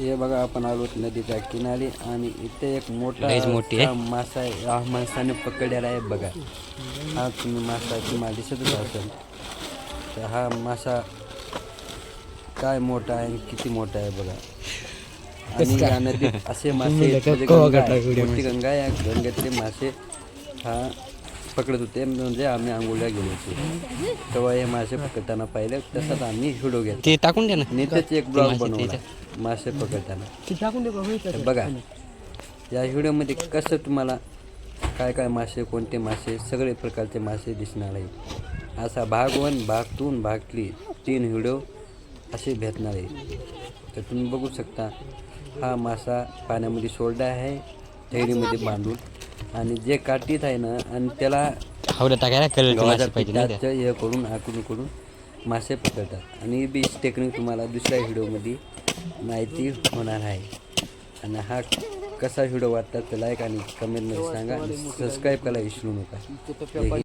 हे बघा आपण आलो नदीच्या किनारी आणि इथे एक मोठा मोठी मासा आहे. हा माणसाने पकडलेला आहे बघा. हा तुम्ही मासा तुम्हाला दिसतच असेल. तर हा मासा काय मोठा आहे किती मोठा आहे बघा. आणि या नदीत असे मासे म्हणजे गंगा आहे. या गंगेतले मासे हा पकडत होते. म्हणजे आम्ही आंघोळ्या गेलो होतो. तेव्हा हे मासे पकडताना पाहिलं. तसंच आम्ही व्हिडिओ घेतला. ते टाकून द्या ना. एक ब्लॉग बनवला. मासे पकडताना. बघा. या व्हिडिओमध्ये कसं तुम्हाला काय काय मासे कोणते मासे सगळे प्रकारचे मासे दिसणार आहे असा भाग वन भाग दोन भाग थ्री तीन व्हिडिओ असे भेटणार आहे तर तुम्ही बघू शकता हा मासा पाण्यामध्ये सोडला आहे थैलीमध्ये बांधून. आणि जे काठीत आहे ना आणि त्याला हे करून आकून करून मासे पकडतात. आणि ही बी टेक्निक तुम्हाला दुसऱ्या व्हिडिओमध्ये माहिती होणार आहे. आणि हा कसा व्हिडिओ वाटतात तर लाईक आणि कमेंटमध्ये सांगा आणि सबस्क्राईब करायला विसरू नका.